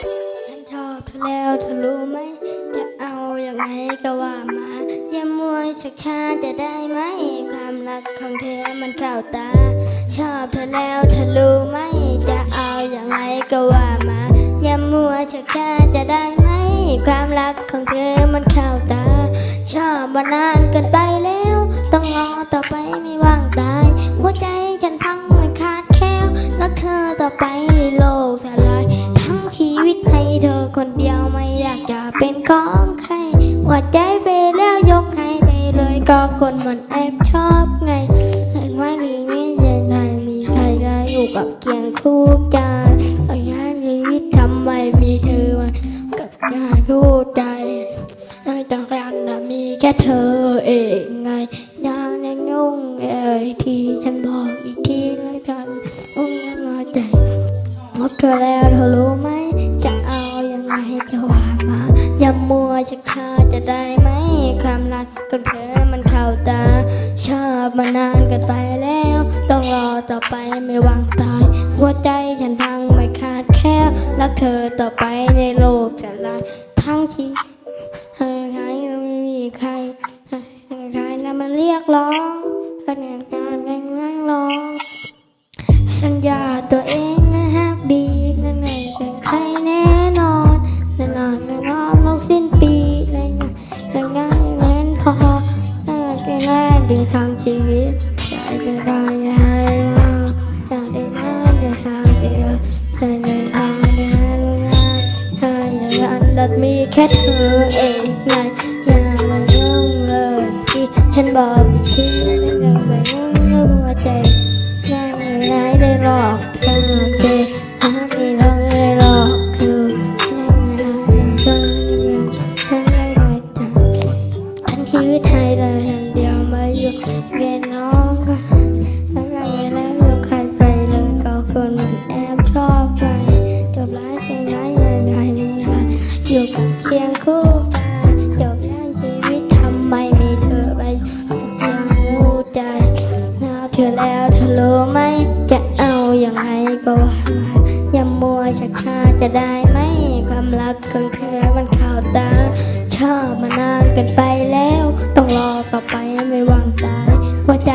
ฉันชอบเธอแล้วเธอรู้ไหม จะเอาอย่างไรก็ว่ามาอย่ามัวชักชาจะได้ไหม ความรักของเธอมันเข้าตา ชอบเธอแล้วเธอรู้ไหม จะเอาอย่างไรก็ว่ามาอย่ามัวชักชาจะได้ไหม ความรักของเธอมันเข้าตา ชอบมานานเกินไป เป็นของใครหัวใจไปแล้วยกให้ไปเลยก็คนมันแอบชอบไง เห็นว่าดีไม่ใช่ไหนมีใครจะอยู่กับเคียงคู่ใจเอาย่างชีวิตทำไมมีเธอมากับการคู่ใจในตองการนะมีแค่เธอเองไงยาวในงงเอ่ยที่ฉันบอกอีกทีแล้วกันอุ้งมาใจพบเธอแล้วเธอรู้ไหมจะเอายังไงจะว่ามา อย่ามัวชักชาจะได้ไหมความรักกันเธอมันเข้าตา ชอบมานานกันไปแล้ว ต้องรอต่อไปไม่วางตาย หัวใจฉันพังไม่ขาดแค่รักเธอต่อไปในโลกจะลายทั้งที่เธอ งานและมีแค่เธอเองไงอย่ามายุ่งเลยที่ฉันบอกอีกทีไม่ต้องไปยุ่งเรื่องหัวใจไม่ได้ได้หลอกเธอเจอไม่ลองได้หลอกเธอไม่ได้เธอไม่ได้เธออันชีวิตให้เลยทำเดียวมาอยู่เรียนน้องค่ะ ย่างไรก็ว่าอย่ามัวชักชาจะได้ไหมความรักของเธอมันข่าวตา ชอบมานานเกันไปแล้ว ต้องรอต่อไปไม่วางใจหัวใจ